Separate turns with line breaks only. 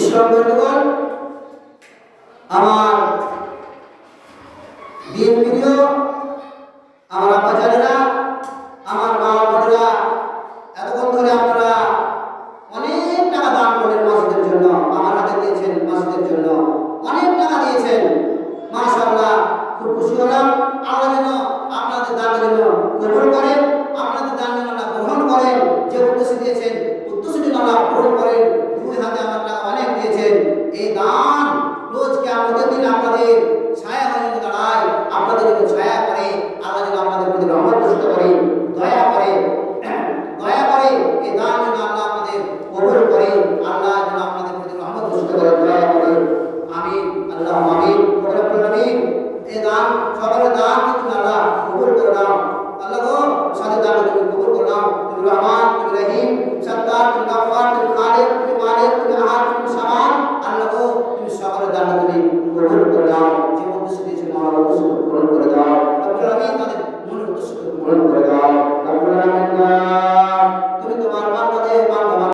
ইসলাম বন্ধুগণ, আমার প্রিয় আমার আব্বা জানেরা, আমার মা বোনেরা, এতক্ষণ ধরে আপনারা অনেক টাকা দান করলেন মসজিদের জন্য, আমার হাতে দিয়েছেন মসজিদের জন্য, অনেক টাকা দিয়েছেন। মাশাআল্লাহ, খুব খুশি হলাম। আল্লাহ যেন আপনাদের দান যেন কবুল করেন, আপনাদের দান যেন গ্রহণ করেন, যে উদ্দেশ্যে দিয়েছেন উদ্দেশ্য যেন আল্লাহ পূরণ করেন দুই হাতে আমার টাকা অনেক দিয়েছেন এই দান রোজকে আমাদের দিন আপনাদের ছায়া হয়ে যেন দাঁড়ায়। আপনাদের যেন ছায়া করে আল্লাহ যেন আপনাদের প্রতি রহমত বসত করে, দয়া করে দয়া করে এই দান যেন আল্লাহ আপনাদের কবুল করে, আল্লাহ যেন আপনাদের প্রতি রহমত বসত করে, দয়া করে। আমি আল্লাহ আমিন। এই দান, সকলের দান কিন্তু আল্লাহ உணர்வுள்ளதால் தமிழகம்